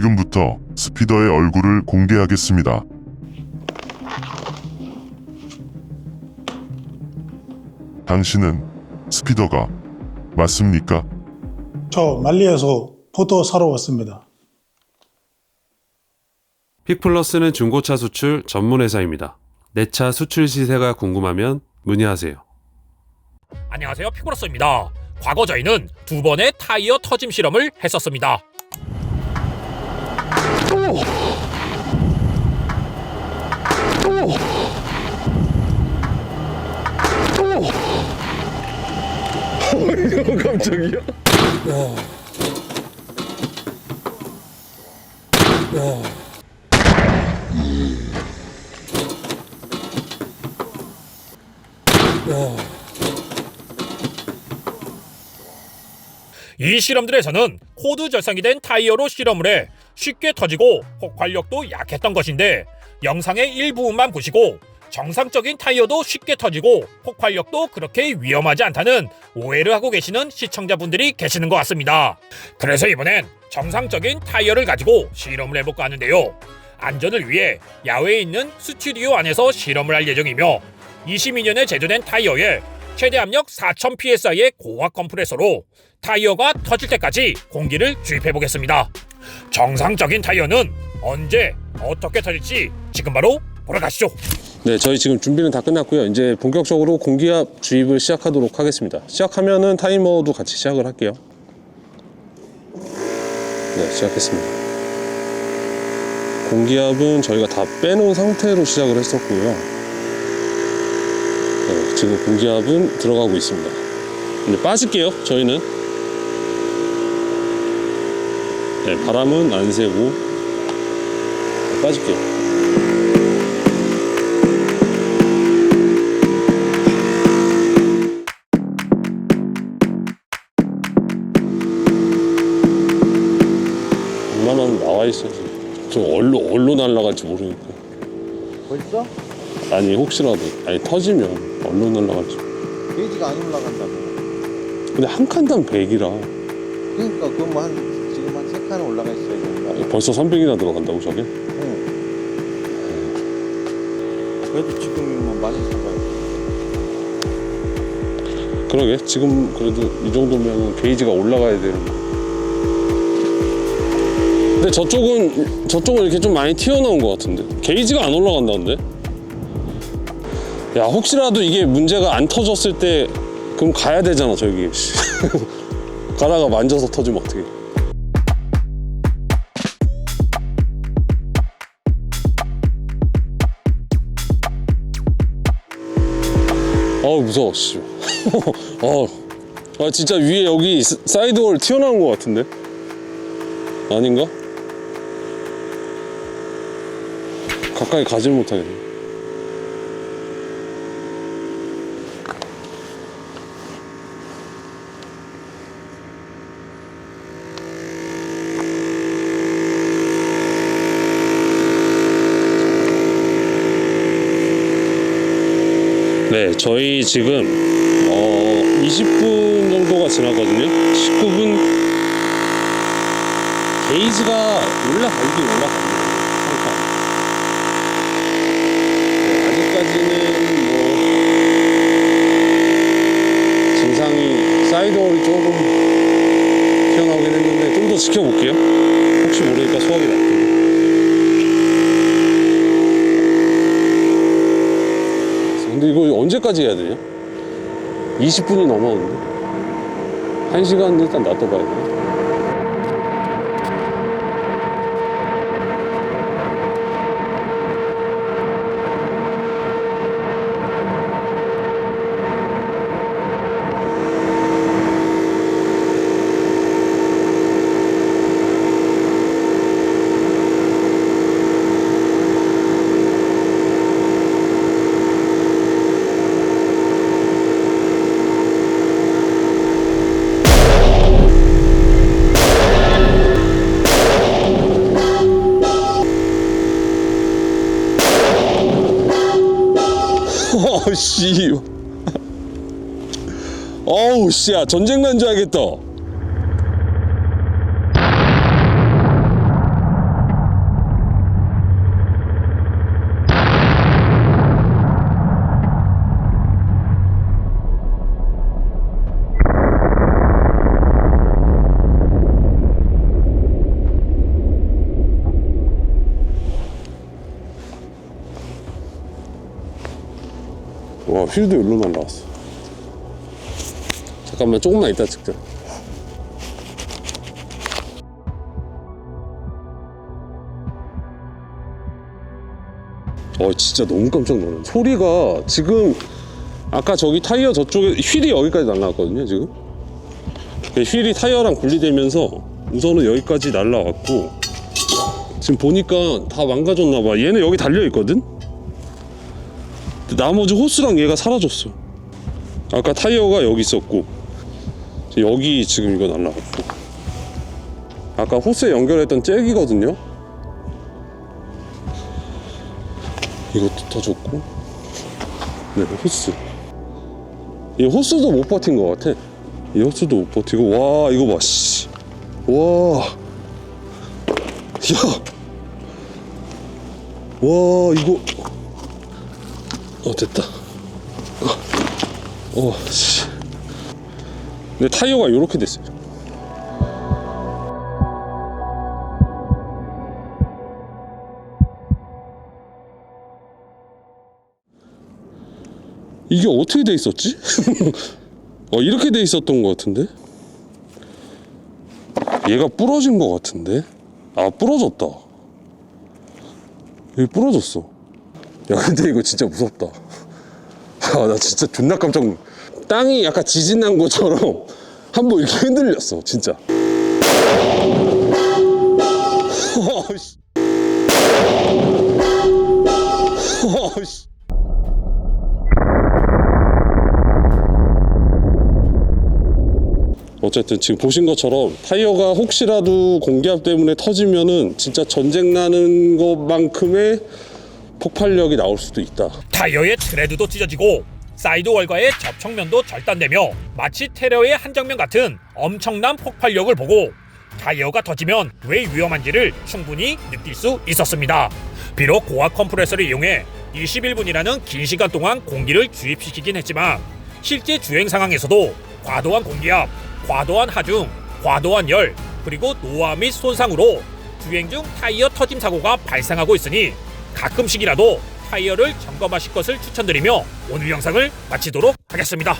지금부터 스피더의 얼굴을 공개하겠습니다. 당신은 스피더가 맞습니까? 저 말리에서 포도 사러 왔습니다. 픽플러스는 중고차 수출 전문 회사입니다. 내 차 수출 시세가 궁금하면 문의하세요. 안녕하세요 피고로스입니다. 과거 저희는 두 번의 타이어 터짐 실험을 했었습니다. 깜짝이야. 이 실험들에서는 코드 절상이 된 타이어로 실험을 해 쉽게 터지고 폭발력도 약했던 것인데 영상의 일부분만 보시고 정상적인 타이어도 쉽게 터지고 폭발력도 그렇게 위험하지 않다는 오해를 하고 계시는 시청자분들이 계시는 것 같습니다. 그래서 이번엔 정상적인 타이어를 가지고 실험을 해볼까 하는데요. 안전을 위해 야외에 있는 스튜디오 안에서 실험을 할 예정이며 22년에 제조된 타이어에 최대 압력 4000 psi의 고압 컴프레서로 타이어가 터질 때까지 공기를 주입해 보겠습니다. 정상적인 타이어는 언제 어떻게 터질지 지금 바로 보러 가시죠. 네, 저희 지금 준비는 다 끝났고요. 이제 본격적으로 공기압 주입을 시작하도록 하겠습니다. 시작하면은 타이머도 같이 시작을 할게요. 네, 시작했습니다. 공기압은 저희가 다 빼놓은 상태로 시작을 했었고요. 네, 지금 공기압은 들어가고 있습니다. 이제 빠질게요, 저희는. 네, 바람은 안 새고 네, 빠질게요. 웬만하면 나와 있어야지. 저 얼로 얼로 날아갈지 모르니까. 벌써? 아니 혹시라도 아니 터지면 얼로 날아갈지. 게이지가 안 올라간다고. 근데 한 칸당 100이라 그러니까 그건 뭐한 지금 한 세 칸 올라가 있어야 된다. 벌써 300이나 들어간다고 저게? 응. 그래도 지금은 많이 들어가요. 그러게 지금 그래도 이 정도면 게이지가 올라가야 되는 거. 근데 저쪽은 저쪽은 이렇게 좀 많이 튀어나온 것 같은데 게이지가 안 올라간다는데? 야 혹시라도 이게 문제가 안 터졌을 때 그럼 가야 되잖아 저기 가다가 만져서 터지면 어떡해 어우 무서워 씨. 어. 아 진짜 위에 여기 사- 사이드월 튀어나온 것 같은데? 아닌가? 가까이 가질 못하겠네. 네, 저희 지금 어, 20분 정도가 지났거든요. 19분 게이지가 올라가긴 올라갑니다. 잠깐. 네, 아직까지는 뭐 증상이 사이드월이 조금 튀어나오긴 했는데 좀 더 지켜볼게요. 혹시 모르니까 소화기 놔두고. 근데 이거 언제까지 해야 되냐? 20분이 넘었는데 1시간 일단 놔둬봐야 돼 씨 어우 씨야 전쟁 난줄 알겠다 휠도 일로 날라왔어. 잠깐만 조금만 이따 찍자. 어 진짜 너무 깜짝 놀랐네. 소리가 지금 아까 저기 타이어 저쪽에 휠이 여기까지 날라왔거든요 지금. 그 휠이 타이어랑 분리되면서 우선은 여기까지 날라왔고 지금 보니까 다 망가졌나 봐. 얘는 여기 달려 있거든. 나머지 호스랑 얘가 사라졌어. 아까 타이어가 여기 있었고 여기 지금 이거 날라갔고 아까 호스에 연결했던 잭이거든요. 이것도 터졌고 네 호스 이 호스도 못 버틴 것 같아 이 호스도 못 버티고 와 이거 봐 씨. 와 야! 와 이거 어 됐다. 어 씨. 내 타이어가 이렇게 됐어요. 이게 어떻게 돼 있었지? 어 이렇게 돼 있었던 것 같은데? 얘가 부러진 것 같은데? 아 부러졌다. 여기 부러졌어 야 근데 이거 진짜 무섭다 아 나 진짜 존나 깜짝 놀 땅이 약간 지진 난 것처럼 한 번 이렇게 흔들렸어 진짜. 어쨌든 지금 보신 것처럼 타이어가 혹시라도 공기압 때문에 터지면은 진짜 전쟁 나는 것만큼의 폭발력이 나올 수도 있다. 타이어의 트레드도 찢어지고 사이드월과의 접촉면도 절단되며 마치 테러의 한 장면 같은 엄청난 폭발력을 보고 타이어가 터지면 왜 위험한지를 충분히 느낄 수 있었습니다. 비록 고압 컴프레서를 이용해 21분이라는 긴 시간 동안 공기를 주입시키긴 했지만 실제 주행 상황에서도 과도한 공기압, 과도한 하중, 과도한 열, 그리고 노화 및 손상으로 주행 중 타이어 터짐 사고가 발생하고 있으니 가끔씩이라도 타이어를 점검하실 것을 추천드리며 오늘 영상을 마치도록 하겠습니다.